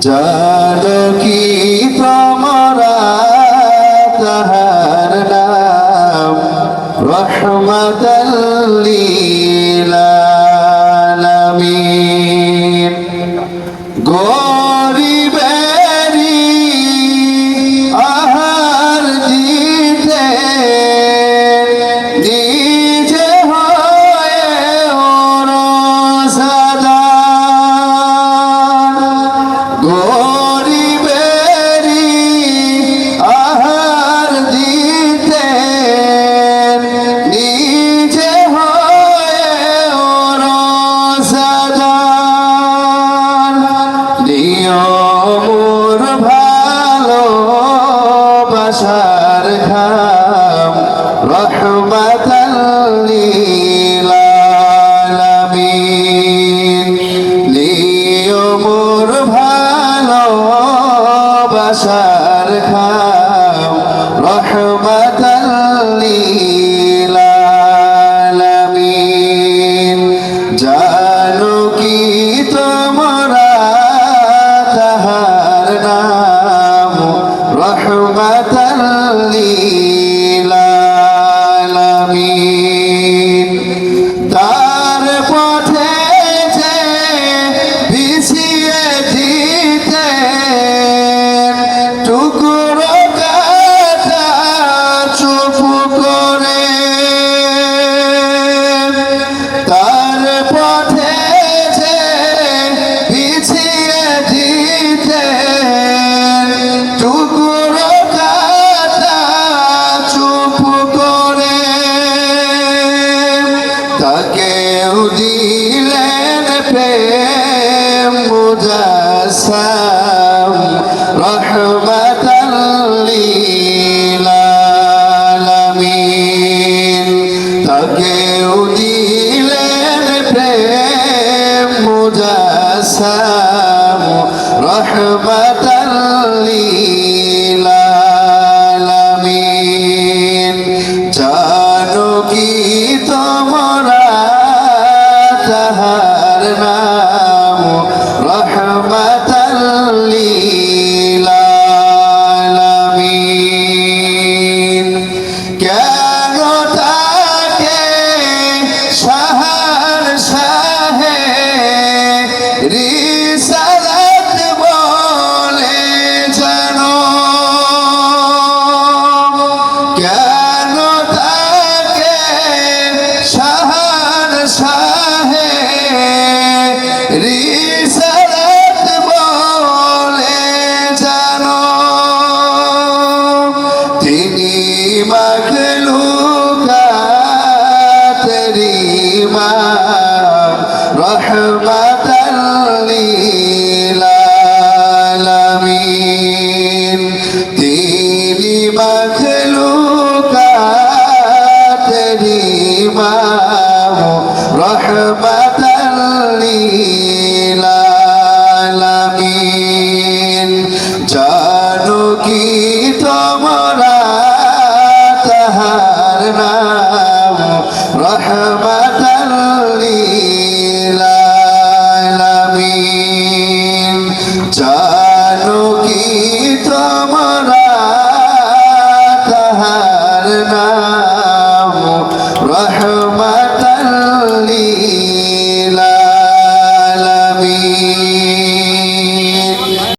জানকি প্রমরা তাহার নাম? রহমত লীলা। মোর ভালো বাসার খাম রহমাতাল্লিলালামিন লিও মোর ভালো বাসার খাম للعالمين তাকেও দিলেন প্রেম মুজাসাম রহমাতাল্লি الإمام رحمة للعالمين جانو کی তোমার